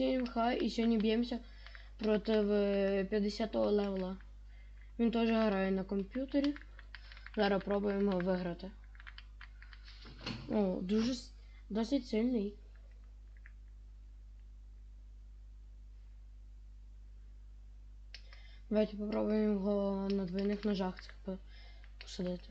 Всім хай і сьогодні б'ємося проти 50-го левела. Він теж грає на комп'ютері. Зараз пробуємо виграти. О, дуже досить сильний. Давайте попробуємо його на двойних ножах по- посадити.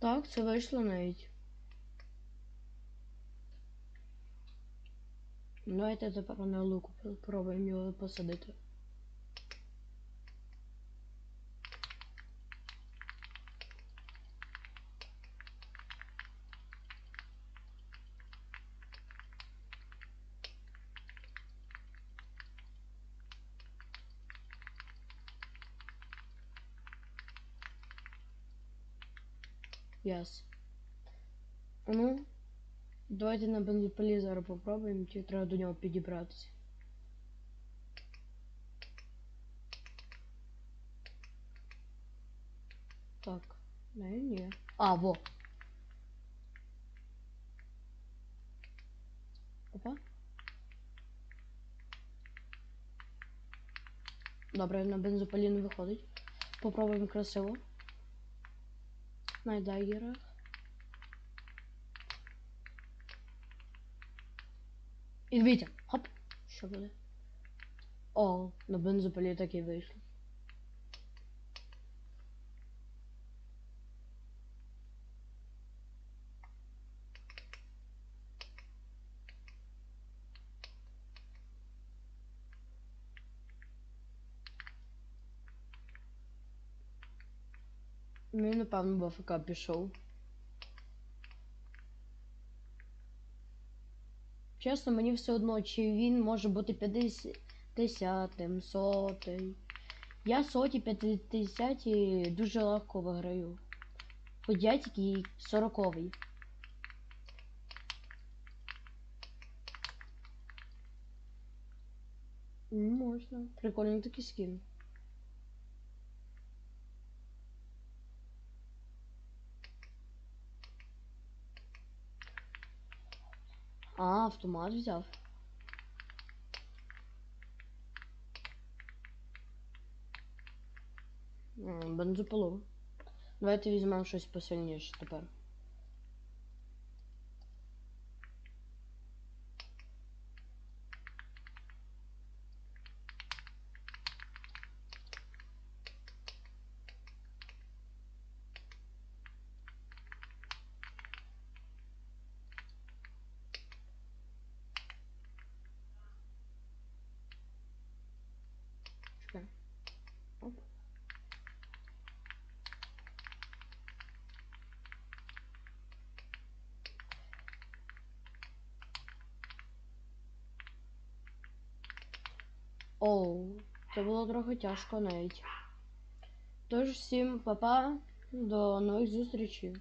Так, це вийшло навіть. Давайте тепер на луку спробуємо його посадити. А Ну, давайте на бензопилі зараз попробуємо, чи треба до нього підібратися. Так, не, ні. А, во. Опа. Добре, на бензопилі виходить. Попробуємо красиво. На дайгерах. І дивіться, хоп, що буде? О, на бензопилі так і вийшло. Він, напевно, в АФК пішов. Чесно, мені все одно, чи він може бути 50, 50 сотий. Я соті 50 дуже легко виграю. Хоч я тільки 40-й. Ну, Можна. Прикольний такий скін. А, автомат взяв. Бензопилу. Давайте візьмемо щось посильніше тепер. Оу, це було трохи тяжко навіть. Тож всім па-па, до нових зустрічей.